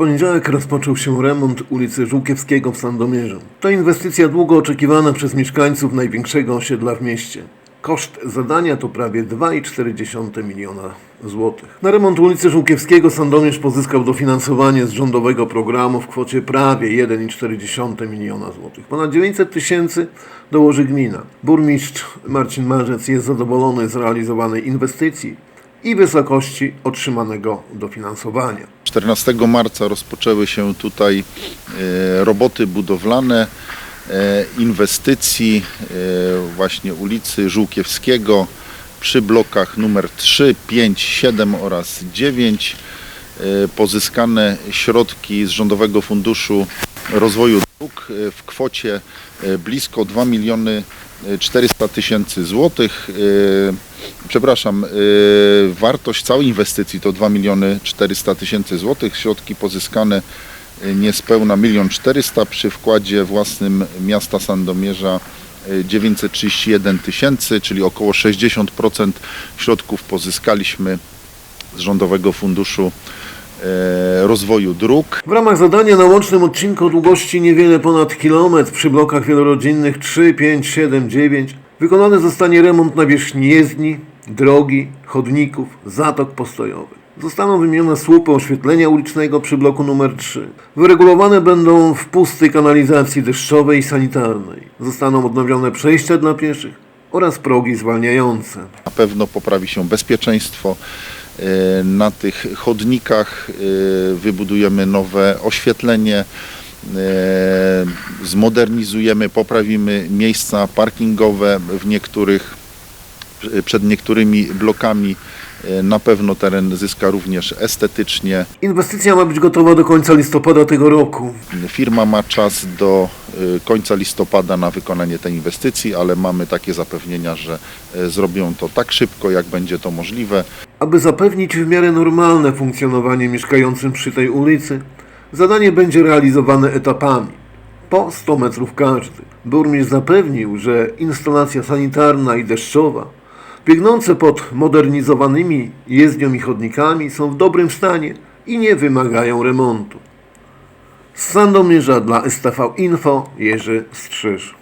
poniedziałek rozpoczął się remont ulicy Żółkiewskiego w Sandomierzu. To inwestycja długo oczekiwana przez mieszkańców największego osiedla w mieście. Koszt zadania to prawie 2,4 miliona złotych. Na remont ulicy Żółkiewskiego Sandomierz pozyskał dofinansowanie z rządowego programu w kwocie prawie 1,4 miliona złotych. Ponad 900 tysięcy dołoży gmina. Burmistrz Marcin Marzec jest zadowolony z realizowanej inwestycji i wysokości otrzymanego dofinansowania. 14 marca rozpoczęły się tutaj e, roboty budowlane e, inwestycji e, właśnie ulicy Żółkiewskiego przy blokach numer 3, 5, 7 oraz 9. E, Pozyskane środki z Rządowego Funduszu Rozwoju Dróg w kwocie blisko 2 miliony e, 400 tysięcy złotych. Przepraszam, e, wartość całej inwestycji to 2 miliony 400 tysięcy złotych. Środki pozyskane e, niespełna 1 400 przy wkładzie własnym miasta Sandomierza e, 931 tysięcy, czyli około 60% środków pozyskaliśmy z Rządowego Funduszu e, Rozwoju Dróg. W ramach zadania na łącznym odcinku długości niewiele ponad kilometr przy blokach wielorodzinnych 3, 5, 7, 9 wykonany zostanie remont nawierzchni jezdni, drogi, chodników, zatok postojowych. Zostaną wymienione słupy oświetlenia ulicznego przy bloku numer 3. Wyregulowane będą wpusty kanalizacji deszczowej i sanitarnej. Zostaną odnowione przejścia dla pieszych oraz progi zwalniające. Na pewno poprawi się bezpieczeństwo. e, Na tych chodnikach e, wybudujemy nowe oświetlenie, zmodernizujemy, poprawimy miejsca parkingowe w niektórych, przed niektórymi blokami. E, Na pewno teren zyska również estetycznie. Inwestycja ma być gotowa do końca listopada tego roku. Firma ma czas do e, końca listopada na wykonanie tej inwestycji, ale mamy takie zapewnienia, że e, zrobią to tak szybko, jak będzie to możliwe. Aby zapewnić w miarę normalne funkcjonowanie mieszkającym przy tej ulicy, zadanie będzie realizowane etapami, po 100 metrów każdy. Burmistrz zapewnił, że instalacja sanitarna i deszczowa, biegnące pod modernizowanymi jezdnią i chodnikami są w dobrym stanie i nie wymagają remontu. Z Sandomierza dla STV Info Jerzy Strzyż.